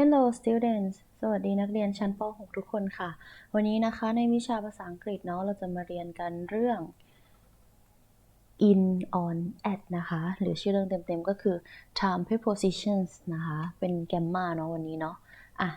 Hello students สวัสดีนักเรียนชั้นป .6 ทุกคนค่ะ วันนี้นะคะในวิชาภาษาอังกฤษเนาะเราจะมาเรียนกันเรื่อง in on at นะคะ หรือชื่อเรื่องเต็มๆก็คือ time prepositions นะคะ เป็นแกมมาเนาะวันนี้เนาะอะ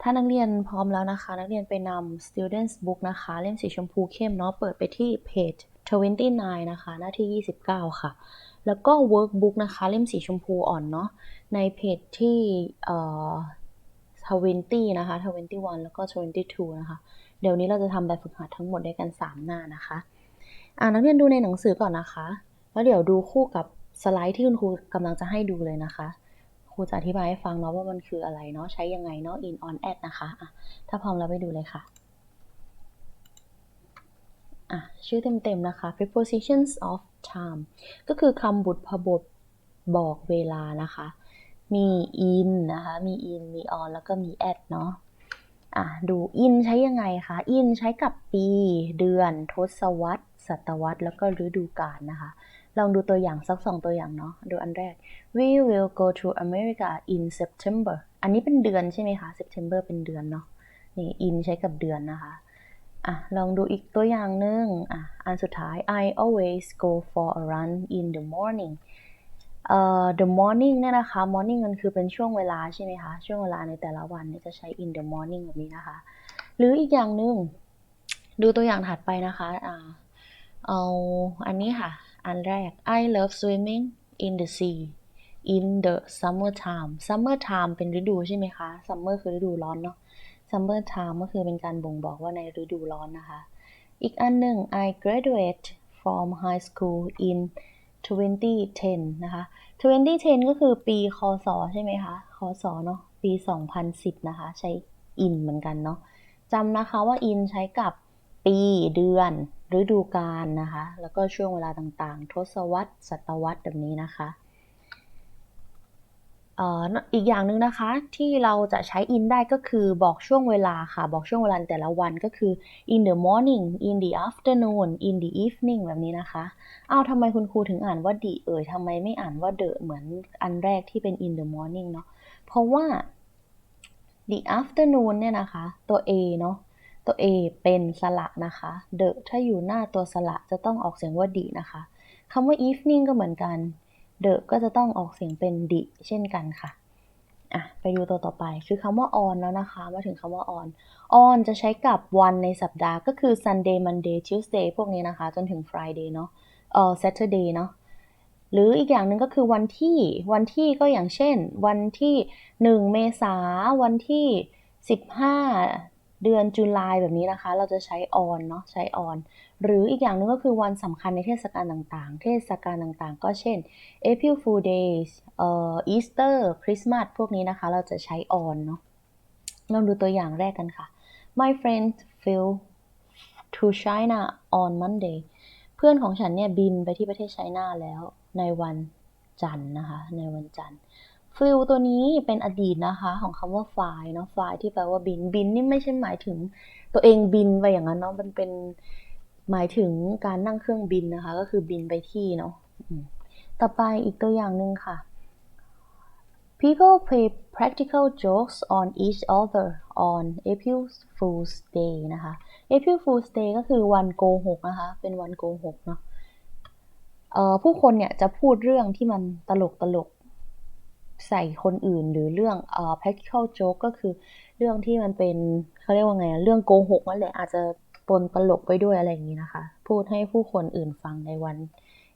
ถ้านักเรียนพร้อมแล้วนะคะ นักเรียนไปนำ students book นะคะ เล่มสีชมพูเข้มเนาะเปิดไปที่ page 29 นะคะ หน้าที่ 29 ค่ะ แล้วก็ workbook นะคะ เล่มสีชมพูอ่อนเนาะ ในเพจที่เอ่อ20 นะคะ 21 แล้วก็ 22 นะคะ เดี๋ยวนี้เราจะทำแบบฝึกหัดทั้งหมดด้วยกัน 3 หน้านะคะ อ่านักเรียนดูในหนังสือก่อนนะคะ แล้วเดี๋ยวดูคู่กับสไลด์ที่คุณครูกำลังจะให้ดูเลยนะคะ ครูจะอธิบายให้ฟังเนาะว่ามันคืออะไรเนาะ ใช้ยังไงเนาะ in on at นะคะอะถ้าพร้อมแล้วไปดูเลยค่ะ ชื่อเต็มๆนะคะ prepositions of time ก็คือคำบุตรพบทบอกเวลานะคะ มี in นะคะ มี in มี on แล้วก็มี at เนาะอะดู in ใช้ยังไงคะ in ใช้กับปี เดือน ทศวรรษ ศตวรรษ แล้วก็ฤดูกาลนะคะ ลองดูตัวอย่างสักสองตัวอย่างเนาะ ดูอันแรก we will go to America in September อันนี้เป็นเดือนใช่ไหมคะ September เป็นเดือนเนาะ นี่ in ใช้กับเดือนนะคะ อะลองดูอีกตัวอย่างหนึ่งอะอันสุดท้าย I always go for a run in the morning เอ่อ the morning เนี่ยนะคะ morning มันคือเป็นช่วงเวลาใช่ไหมคะ ช่วงเวลาในแต่ละวันเนี่ยจะใช้ in the morning แบบนี้นะคะ หรืออีกอย่างหนึ่งดูตัวอย่างถัดไปนะคะอ่าเอาอันนี้ค่ะ อันแรก I love swimming in the sea in the summer time summer time เป็นฤดูใช่ไหมคะ summer คือฤดูร้อนเนาะ summer time ก็คือเป็นการบ่งบอกว่าในฤดูร้อนนะคะ อีกอันหนึ่ง I graduate from high school in 2010 นะคะ 2010 ก็คือปีคศใช่ไหมคะ คศเนาะ ปี 2010 นะคะ ใช้ in เหมือนกันเนาะจำนะคะว่า in ใช้กับปีเดือน ฤดูกาลนะคะ แล้วก็ช่วงเวลาต่างๆ ทศวรรษ ศตวรรษแบบนี้นะคะ อีกอย่างหนึ่งนะคะที่เราจะใช้ in ได้ก็คือบอกช่วงเวลาค่ะ บอกช่วงเวลาแต่ละวันก็คือ in the morning in the afternoon in the evening แบบนี้นะคะอ้าวทำไมคุณครูถึงอ่านว่า the เอ่ยทำไมไม่อ่านว่า the เหมือนอันแรกที่เป็น in the morning เนาะเพราะว่า the afternoon เนี่ยนะคะ ตัว a เนาะตัว a เป็นสระนะคะ the ถ้าอยู่หน้าตัวสระจะต้องออกเสียงว่า the นะคะคำว่า evening ก็เหมือนกัน the ก็จะต้องออกเสียงเป็น the เช่นกันค่ะอะไปดูตัวต่อไปคือคำว่า on แล้วนะคะ มาถึงคำว่า on on จะใช้กับวันในสัปดาห์ก็คือ Sunday Monday Tuesday พวกนี้นะคะ จนถึง Friday เนาะเอ่อ Saturday เนาะหรืออีกอย่างหนึ่งก็คือวันที่วันที่ก็อย่างเช่น วันที่ 1 เมษาวันที่ 15 เดือนจุลายแบบนี้นะคะ เราจะใช้ on เนาะใช้ on หรืออีกอย่างหนึงก็คือวันสำคัญในเทศกาลต่างๆ เทศกาลต่างๆ ก็เช่น April Fool Days เอ่อ Easter Christmas พวกนี้นะคะ เราจะใช้ on เนาะลองดูตัวอย่างแรกกันค่ะ My friend flew to China on Monday เพื่อนของฉันเนี่ยบินไปที่ประเทศไชน่าแล้วในวันจันทร์นะคะ ในวันจันทร์ flew ตัวนี้เป็นอดีตนะคะของคำว่า fly เนาะ fly ที่แปลว่าบินบินนี่ไม่ใช่หมายถึงตัวเองบินไปอย่างนั้นเนาะมันเป็น หมายถึงการนั่งเครื่องบินนะคะ ก็คือบินไปที่เนาะต่อไปอีกตัวอย่างหนึ่งค่ะ People play practical jokes on each other on April Fool's Day นะคะ April Fool's Day ก็คือวันโกหกนะคะ เป็นวันโกหกเนาะผู้คนเนี่ยจะพูดเรื่องที่มันตลกตลกใส่คนอื่นหรือเรื่องเอ่อ practical joke ก็คือเรื่องที่มันเป็นเขาเรียกว่าไงอะเรื่องโกหกนั่นแหละอาจจะ ปนตลกไปด้วยอะไรอย่างนี้นะคะ พูดให้ผู้คนอื่นฟังในวัน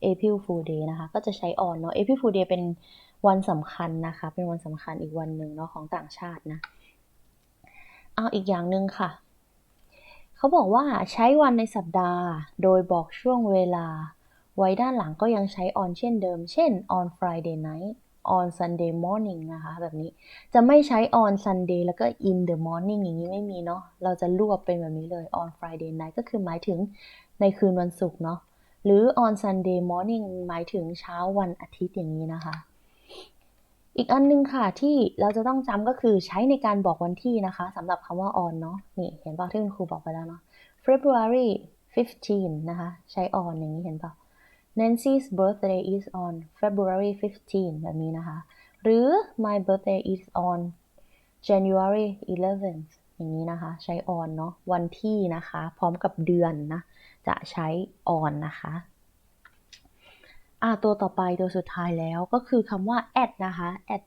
April Fool Day นะคะ ก็จะใช้ on เนาะ April Fool Day เป็นวันสำคัญนะคะ เป็นวันสำคัญอีกวันหนึ่งเนาะของต่างชาตินะ เอาอีกอย่างหนึ่งค่ะ เขาบอกว่าใช้วันในสัปดาห์ โดยบอกช่วงเวลา ไว้ด้านหลังก็ยังใช้ on เช่นเดิม เช่น on Friday night on Sunday morning นะคะ แบบนี้จะไม่ใช้ on Sunday แล้วก็ in the morning อย่างนี้ไม่มีเนาะเราจะรวบเป็นแบบนี้เลย on Friday night ก็คือหมายถึงในคืนวันศุกร์เนาะหรือ on Sunday morning หมายถึงเช้าวันอาทิตย์อย่างนี้นะคะ อีกอันนึงค่ะที่เราจะต้องจำก็คือใช้ในการบอกวันที่นะคะสำหรับคำว่า on เนาะนี่เห็นป่ะที่คุณครูบอกไปแล้วเนาะ February 15 นะคะ ใช้ on อย่างนี้เห็นป่ะ Nancy's birthday is on February 15 แบบนี้นะคะ หรือ my birthday is on January 11th อย่างนี้นะคะ ใช้ on เนาะวันที่นะคะ พร้อมกับเดือนนะ จะใช้ on นะคะอ่าตัวต่อไปตัวสุดท้ายแล้วก็คือคำว่า at นะคะ at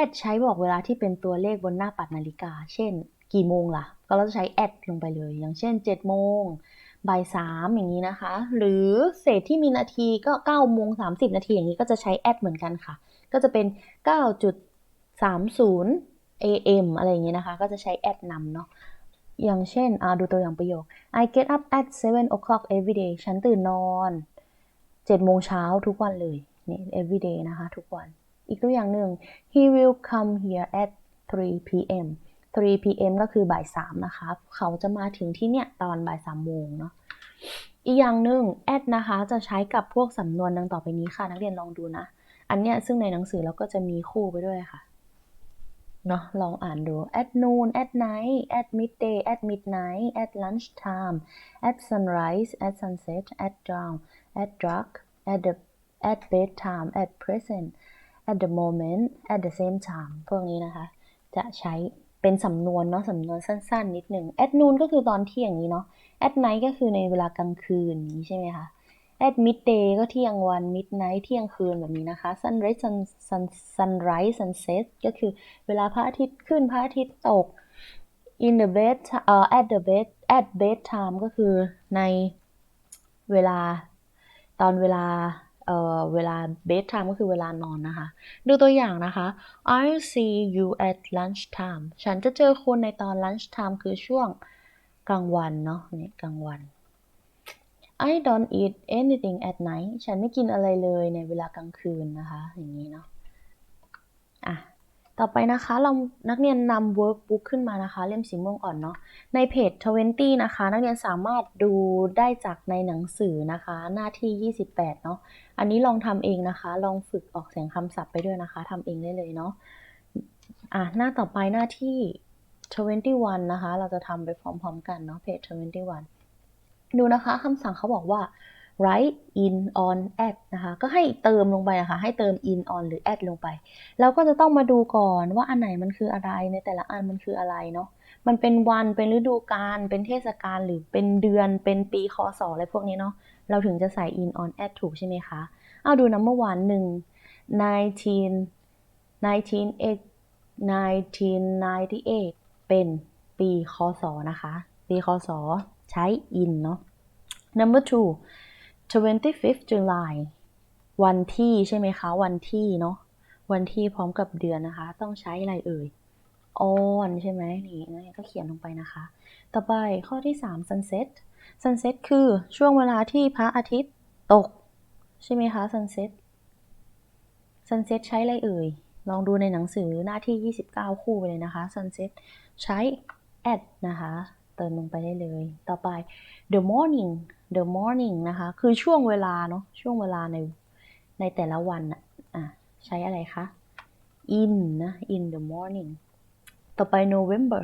at ใช้บอกเวลาที่เป็นตัวเลขบนหน้าปัดนาฬิกา เช่น กี่โมงล่ะ ก็เราจะใช้ at ลงไปเลย อย่างเช่น7โมง บ่ายสามอย่างนี้นะคะ หรือเศษที่มีนาทีก็9โมง30นาทีอย่างนี้ก็จะใช้ at เหมือนกันค่ะ ก็จะเป็น 9.30 am อะไรอย่างนี้นะคะ ก็จะใช้ at นำเนาะอย่างเช่นดูตัวอย่างประโยค I get up at 7 o'clock every day ฉันตื่นนอน7โมงเช้าทุกวันเลยนี่ every day นะคะ ทุกวัน อีกตัวอย่างหนึ่ง he will come here at 3 p.m. 3 p.m. ก็คือบ่ายสามนะคะ เขาจะมาถึงที่เนี่ยตอนบ่ายสามโมงเนาะ อีกอย่างหนึ่ง at นะคะ จะใช้กับพวกสำนวนดังต่อไปนี้ค่ะ นักเรียนลองดูนะ อันเนี้ยซึ่งในหนังสือเราก็จะมีคู่ไปด้วยค่ะ เนาะลองอ่านดู at noon at night at midday at midnight at lunchtime at sunrise at sunset at dawn at dark at the at bedtime at present at the moment at the same time พวกนี้นะคะ จะใช้ เป็นสำนวนเนาะสำนวนสั้น ๆ นิดหนึ่ง at noon ก็คือตอนเที่ยงนี้เนาะ at night ก็คือในเวลากลางคืนนี้ใช่ไหมคะ at midday ก็เที่ยงวัน midnight เที่ยงคืนแบบนี้นะคะ sunrise sun sun sunrise sunset ก็คือเวลาพระอาทิตย์ขึ้นพระอาทิตย์ตก in the bed เอ่อ at the bed at bedtime ก็คือในเวลาตอนเวลา เอ่อเวลา bedtime ก็คือเวลานอนนะคะ ดูตัวอย่างนะคะ I'll see you at lunchtime ฉันจะเจอคุณในตอน lunchtime คือช่วงกลางวันเนาะนี่กลางวัน I don't eat anything at night ฉันไม่กินอะไรเลยในเวลากลางคืนนะคะ อย่างนี้เนาะอะ ต่อไปนะคะเรานักเรียนนำ workbook ขึ้นมานะคะ เล่มสีม่วงอ่อนเนาะในเพจ 20 นะคะ นักเรียนสามารถดูได้จากในหนังสือนะคะ หน้าที่ 28 เนาะอันนี้ลองทำเองนะคะ ลองฝึกออกเสียงคำศัพท์ไปด้วยนะคะทำเองได้เลยเนาะอะหน้าต่อไปหน้าที่ 21 นะคะ เราจะทำไปพร้อมๆกันเนาะเพจ 21 ดูนะคะคำสั่งเขาบอกว่า write in on at นะคะก็ให้เติมลงไปนะคะให้เติม in on หรือ at ลงไปแล้วก็จะต้องมาดูก่อนว่าอันไหนมันคืออะไรในแต่ละอันมันคืออะไรเนาะมันเป็นวันเป็นฤดูกาลเป็นเทศกาลหรือเป็นเดือนเป็นปีคศอะไรพวกนี้เนาะเราถึงจะใส่ in on at ถูกใช่ไหมคะเอาดู number one หนึ่ง nineteen nineteen eight nineteen ninety eight เป็นปีคศนะคะ ปีคศใช้ in เนาะ number two 25th July วันที่ใช่ไหมคะ วันที่เนาะ วันที่พร้อมกับเดือนนะคะ ต้องใช้อะไรเอ่ย on ใช่ไหมนี่นะก็เขียนลงไปนะคะ ต่อไปข้อที่ 3 sunset sunset คือช่วงเวลาที่พระอาทิตย์ตก ใช่ไหมคะ sunset sunset ใช้อะไรเอ่ย ลองดูในหนังสือหน้าที่ 29 คู่ไปเลยนะคะ sunset ใช้ at นะคะ เติมลงไปได้เลย ต่อไป the morning the morning นะคะ คือช่วงเวลาเนาะ ช่วงเวลาในในแต่ละวันอะอะ ใช้อะไรคะ in นะ in the morning ต่อไป November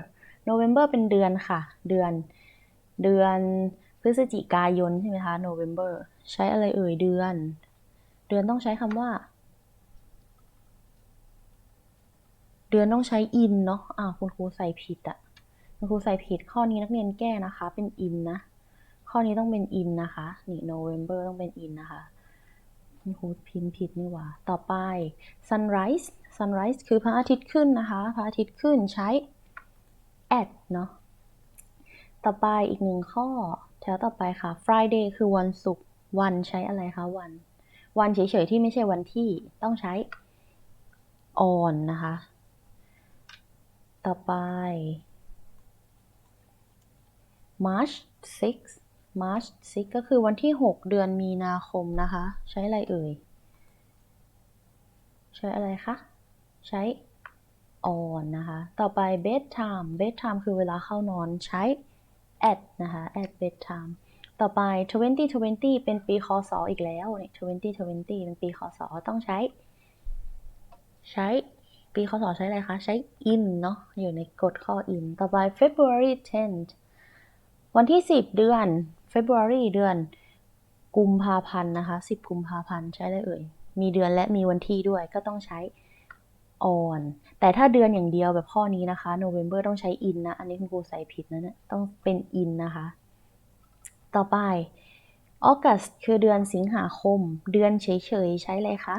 November เป็นเดือนค่ะ เดือน เดือนพฤศจิกายนใช่ไหมคะ November ใช้อะไรเอ่ยเดือน เดือนต้องใช้คำว่า เดือนต้องใช้ in เนาะอ่าคุณครูใส่ผิดอะ คุณครูใส่ผิดข้อนี้นักเรียนแก้นะคะ เป็น in นะ ข้อนี้ต้องเป็น in นะคะ นี่ November ต้องเป็น in นะคะคุณครูพิมพ์ผิดนี่หว่า ต่อไป sunrise sunrise คือพระอาทิตย์ขึ้นนะคะ พระอาทิตย์ขึ้นใช้ at เนาะ ต่อไปอีกหนึ่งข้อ แถวต่อไปค่ะ Friday คือวันศุกร์ วันใช้อะไรคะวัน วันเฉยๆที่ไม่ใช่วันที่ต้องใช้ on นะคะ ต่อไป March 6 March 6 ก็คือวันที่ 6 เดือนมีนาคมนะคะ ใช้อะไรเอ่ย ใช้อะไรคะ ใช้ on นะคะ ต่อไป bedtime bedtime คือเวลาเข้านอนใช้ at นะคะ at bedtime ต่อไป 2020 เป็นปีคศอีกแล้วเนี่ย2020 เป็นปีคศต้องใช้ ใช้ปีคศใช้อะไรคะ ใช้ in เนาะอยู่ในกฎข้อ in ต่อไป February 10th วันที่ 10 เดือน February เดือน กุมภาพันธ์นะคะ 10 กุมภาพันธ์ใช้อะไรเอ่ย มีเดือนและมีวันที่ด้วยก็ต้องใช้ on แต่ถ้าเดือนอย่างเดียวแบบข้อนี้นะคะ November ต้องใช้ in นะ อันนี้คุณครูใส่ผิดนะเนี่ยต้องเป็น in นะคะ ต่อไป August คือเดือนสิงหาคม เดือนเฉยๆ ใช้อะไรคะ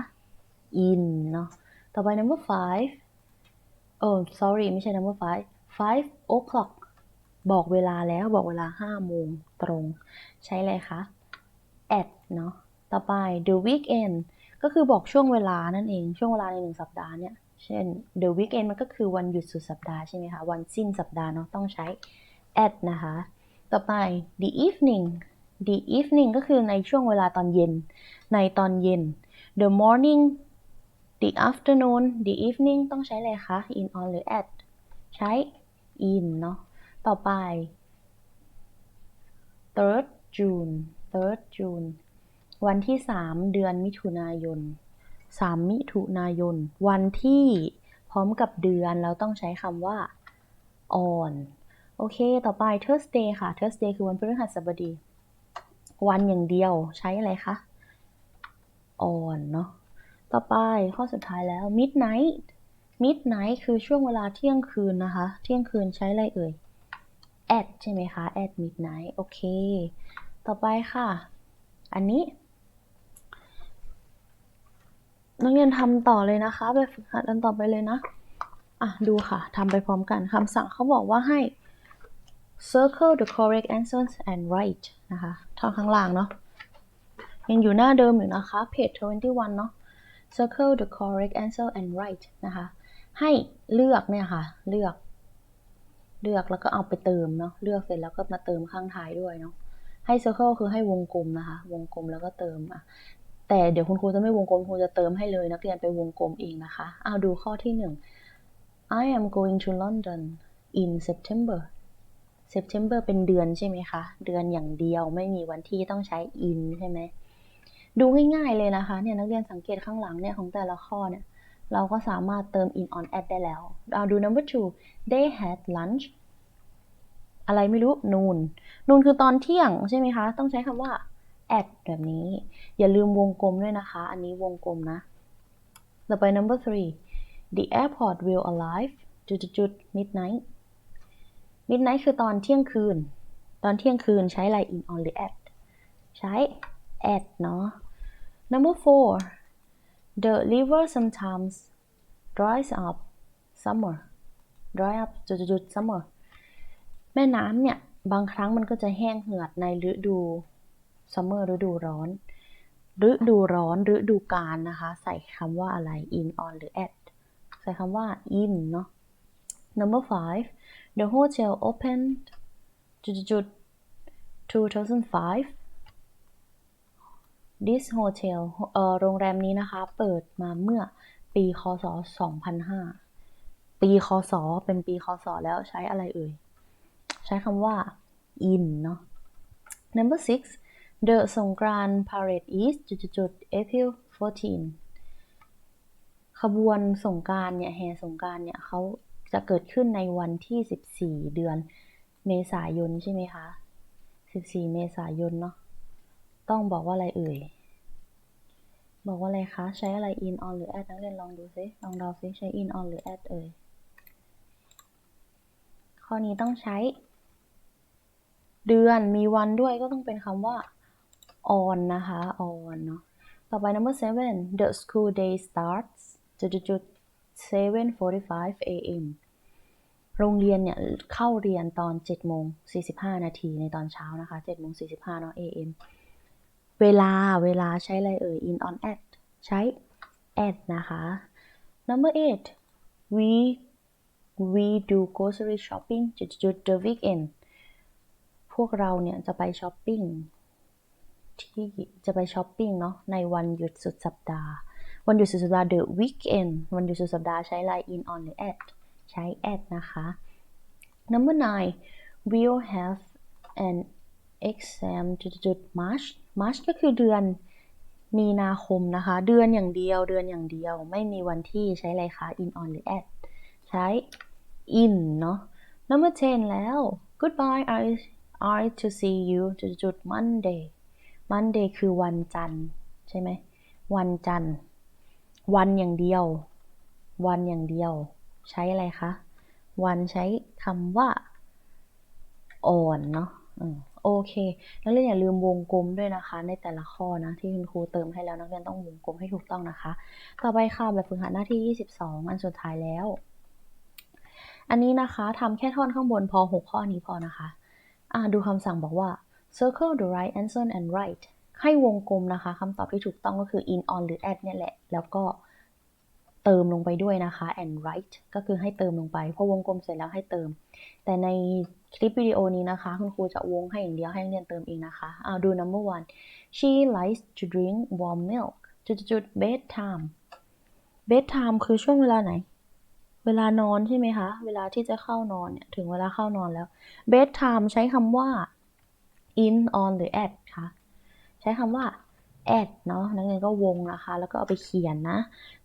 in เนาะต่อไป number five เออ sorry ไม่ใช่ number five five o'clock บอกเวลาแล้วบอกเวลาห้าโมงตรง ใช้อะไรคะ at เนาะต่อไป the weekend ก็คือบอกช่วงเวลานั่นเอง ช่วงเวลาในหนึ่งสัปดาห์เนี่ย เช่น the weekend มันก็คือวันหยุดสุดสัปดาห์ใช่ไหมคะ วันสิ้นสัปดาห์เนาะต้องใช้ at นะคะ ต่อไป the evening the evening ก็คือในช่วงเวลาตอนเย็น ในตอนเย็น the morning the afternoon the evening ต้องใช้อะไรคะ in on หรือ at ใช้ in เนาะ ต่อไป third June third June วันที่ 3 เดือนมิถุนายน 3 มิถุนายน วันที่พร้อมกับเดือนเราต้องใช้คำว่า on โอเค ต่อไป Thursday ค่ะ Thursday คือวันพฤหัสบดี วันอย่างเดียวใช้อะไรคะ on เนาะ ต่อไปข้อสุดท้ายแล้ว midnight midnight คือช่วงเวลาเที่ยงคืนนะคะ เที่ยงคืนใช้อะไรเอ่ย at ใช่ไหมคะ at midnight โอเค ต่อไปค่ะ อันนี้นักเรียนทำต่อเลยนะคะ ไปฝึกหัดอันต่อไปเลยนะ อะ ดูค่ะ ทำไปพร้อมกันคำสั่งเขาบอกว่าให้ circle the correct answers and write นะคะทางข้างล่างเนาะ ยังอยู่หน้าเดิมอยู่นะคะ page 21 เนาะ circle the correct answer and write นะคะ ให้เลือกเนี่ยค่ะ เลือก เลือกแล้วก็เอาไปเติมเนาะเลือกเสร็จแล้วก็มาเติมข้างท้ายด้วยเนาะให้ circle คือให้วงกลมนะคะ วงกลมแล้วก็เติมอะแต่เดี๋ยวคุณครูจะไม่วงกลมครูจะเติมให้เลยนักเรียนไปวงกลมเองนะคะเอาดูข้อที่หนึ่ง I am going to London in September September เป็นเดือนใช่ไหมคะ เดือนอย่างเดียวไม่มีวันที่ต้องใช้ in ใช่ไหม ดูง่ายๆเลยนะคะเนี่ยนักเรียนสังเกตข้างหลังเนี่ยของแต่ละข้อเนี่ย เราก็สามารถเติม in on at ได้แล้วเอาดู number two they had lunch อะไรไม่รู้ นูน นูนคือตอนเที่ยงใช่ไหมคะ ต้องใช้คำว่า at แบบนี้ อย่าลืมวงกลมด้วยนะคะ อันนี้วงกลมนะ ต่อไป number three the airport will arrive จุดจุด midnight midnight คือตอนเที่ยงคืน ตอนเที่ยงคืนใช้อะไร in on หรือ at ใช้ at เนาะ number four the river sometimes dries up summer dry up จุดจุด summer แม่น้ำเนี่ย บางครั้งมันก็จะแห้งเหือดในฤดู summer ฤดูร้อน ฤดูร้อนฤดูกาลนะคะ ใส่คำว่าอะไร in on หรือ at ใส่คำว่า in เนาะ number five the hotel opened จุดจุด 2005 this hotel เอ่อโรงแรมนี้นะคะ เปิดมาเมื่อปีคศ 2005 ปีคศ เป็นปีคศ แล้วใช้อะไรเอ่ย ใช้คำว่า in เนาะ number six the สงกรานต์ parade is จุดจุด April 14 ขบวนสงกานต์เนี่ยแห่สงกานต์เนี่ยเขาจะเกิดขึ้นในวันที่ 14 เดือนเมษายนใช่ไหมคะ 14 เมษายนเนาะ ต้องบอกว่าอะไรเอ่ย บอกว่าอะไรคะ ใช้อะไร in on หรือ at นักเรียนลองดูซิลองเดาซิใช้ in on หรือ at เอ่ย ข้อนี้ต้องใช้ เดือนมีวันด้วยก็ต้องเป็นคำว่า on นะคะ on เนาะต่อไป number seven the school day starts จุดจุด 7:45 a.m. โรงเรียนเนี่ยเข้าเรียนตอน7โมง45 นาทีในตอนเช้านะคะ7โมง45เนาะ a.m. เวลาเวลาใช้อะไรเอ่ย in on at ใช้ at นะคะ number eight we we do grocery shopping จุดจุด the weekend พวกเราเนี่ยจะไปช้อปปิ้งที่จะไปช้อปปิ้งเนาะในวันหยุดสุดสัปดาห์ วันหยุดสุดสัปดาห์ the weekend วันหยุดสุดสัปดาห์ใช้ไลน์ in on หรือ at ใช้ at นะคะ number nine we'll have an exam จุดจุด March March ก็คือเดือนมีนาคมนะคะ เดือนอย่างเดียว เดือนอย่างเดียว ไม่มีวันที่ใช้อะไรคะ in on หรือ at ใช้ in เนาะ number ten แล้ว goodbye I I to see you จุดจุด Monday Monday คือวันจันทร์ใช่ไหม วันจันทร์ วันอย่างเดียว วันอย่างเดียว ใช้อะไรคะ วันใช้คำว่า on เนาะ โอเค นักเรียนอย่าลืมวงกลมด้วยนะคะ ในแต่ละข้อนะ ที่คุณครูเติมให้แล้วนักเรียนต้องวงกลมให้ถูกต้องนะคะ ต่อไปค่ะแบบฝึกหัดหน้าที่ 22 อันสุดท้ายแล้ว อันนี้นะคะทำแค่ท่อนข้างบนพอ 6 ข้อนี้พอนะคะอ่าดูคำสั่งบอกว่า circle the right answer and write ให้วงกลมนะคะคำตอบที่ถูกต้องก็คือ in on หรือ at เนี่ยแหละ แล้วก็เติมลงไปด้วยนะคะ and write ก็คือให้เติมลงไปพอวงกลมเสร็จแล้วให้เติม แต่ใน คลิปวิดีโอนี้นะคะ คุณครูจะวงให้อย่างเดียวให้นักเรียนเติมเองนะคะเอาดู number one she likes to drink warm milk จุดจุด bedtime bedtime คือช่วงเวลาไหน เวลานอนใช่ไหมคะ เวลาที่จะเข้านอนเนี่ย ถึงเวลาเข้านอนแล้ว bedtime ใช้คำว่า in on หรือ at คะใช้คำว่า at เนาะนักเรียนก็วงนะคะ แล้วก็เอาไปเขียนนะ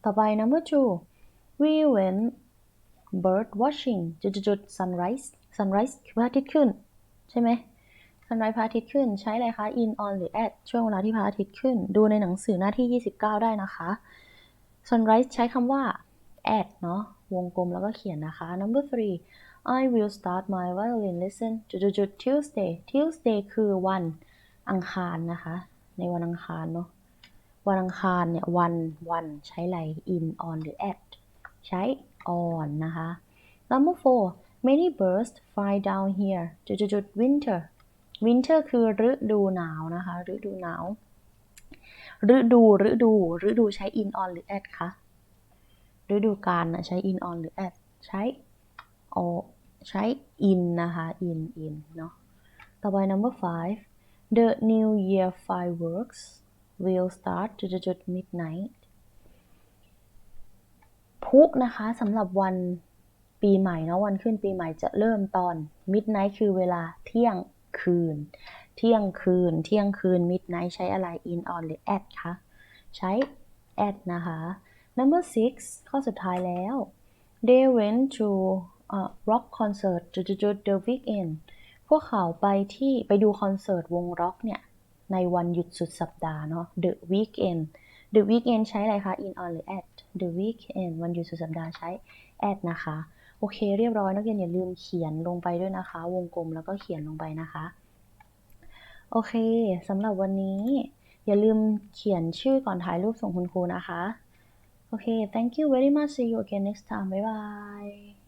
ต่อไป number two we went bird watching จุดจุด sunrise sunrise คือพระอาทิตย์ขึ้น ใช่ไหม sunrise พระอาทิตย์ขึ้น ใช้อะไรคะ in on หรือ at ช่วงเวลาที่พระอาทิตย์ขึ้น ดูในหนังสือหน้าที่ 29 ได้นะคะ sunrise ใช้คำว่า at เนาะวงกลมแล้วก็เขียนนะคะ number three I will start my violin lesson จุดจุด Tuesday Tuesday คือวันอังคารนะคะ ในวันอังคารเนาะวันอังคารเนี่ยวันวันใช้อะไร in on หรือ at ใช้ on นะคะ number four many birds fly down here จุดจุด winter winter คือฤดูหนาวนะคะ ฤดูหนาว ฤดู ฤดู ฤดูใช้ in on หรือ at คะ ฤดูกาลนะใช้ in on หรือ at ใช้ o ใช้ in นะคะ in in เนาะ ต่อไป number five the new year fireworks will start จุดจุด midnight พุนะคะสำหรับวัน ปีใหม่เนาะวันขึ้นปีใหม่จะเริ่มตอน midnight คือเวลาเที่ยงคืน เที่ยงคืน เที่ยงคืน midnight ใช้อะไร in on หรือ at คะใช้ at นะคะ number six ข้อสุดท้ายแล้ว they went to uh, rock concert the weekend พวกเขาไปที่ไปดูคอนเสิร์ตวงร็อกเนี่ยในวันหยุดสุดสัปดาห์เนาะ the weekend the weekend ใช้อะไรคะ in on หรือ at the weekend วันหยุดสุดสัปดาห์ใช้ at นะคะ โอเค เรียบร้อยนักเรียนอย่าลืมเขียนลงไปด้วยนะคะ วงกลมแล้วก็เขียนลงไปนะคะ โอเคสำหรับวันนี้ อย่าลืมเขียนชื่อก่อนถ่ายรูปส่งคุณครูนะคะ โอเค thank you very much see you again next time bye bye